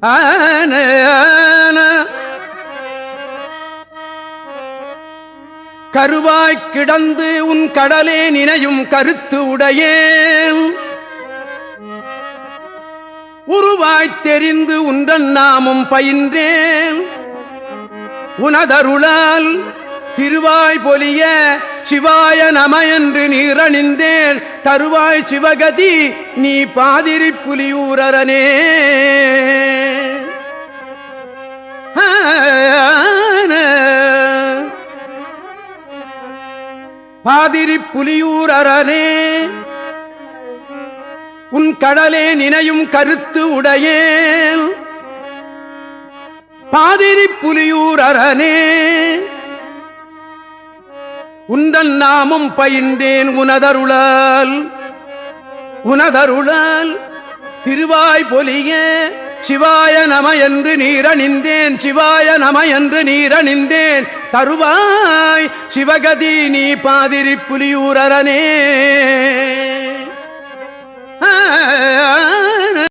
ஆன, ஆன. கருவாய்க் கிடந்து உன் கடலே நினையும் கருத்து உடையேன். உருவாய்த் தெரிந்து உன்றன் நாமும் பயின்றேன். உனதருளால் திருவாய் பொலிய சிவாய நம என்று நீரணிந்தேன் தருவாய் சிவகதி நீ பாதிரி புலியூரனே பாதிரி புலியூரரனே உன் கடலே நினையும் கருத்து உடையேன். பாதிரி புலியூர் அரணே. உந்தன் நாமும் பயின்றேன் உனதருளால். உனதருளால் திருவாய் பொலியே. சிவாய நம என்று நீரணிந்தேன் சிவாய நம என்று நீரணிந்தேன். தருவாய் சிவகதி நீ பாதிரி புலியூரனே